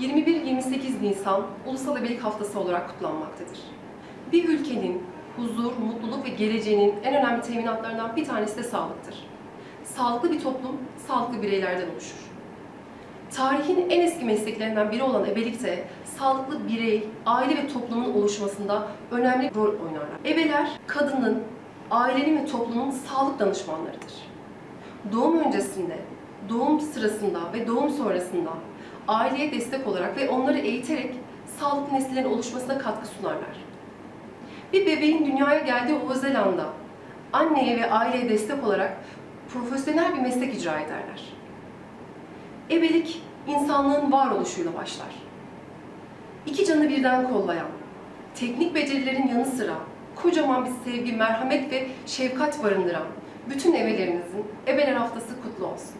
21-28 Nisan Ulusal Ebelik Haftası olarak kutlanmaktadır. Bir ülkenin huzur, mutluluk ve geleceğinin en önemli teminatlarından bir tanesi de sağlıktır. Sağlıklı bir toplum, sağlıklı bireylerden oluşur. Tarihin en eski mesleklerinden biri olan ebelik de sağlıklı birey, aile ve toplumun oluşmasında önemli rol oynarlar. Ebeler, kadının, ailenin ve toplumun sağlık danışmanlarıdır. Doğum öncesinde, doğum sırasında ve doğum sonrasında aileye destek olarak ve onları eğiterek sağlıklı nesillerin oluşmasına katkı sunarlar. Bir bebeğin dünyaya geldiği o özel anda anneye ve aileye destek olarak profesyonel bir meslek icra ederler. Ebelik insanlığın varoluşuyla başlar. İki canı birden kollayan, teknik becerilerin yanı sıra kocaman bir sevgi, merhamet ve şefkat barındıran bütün ebelerinizin Ebeler Haftası kutlu olsun.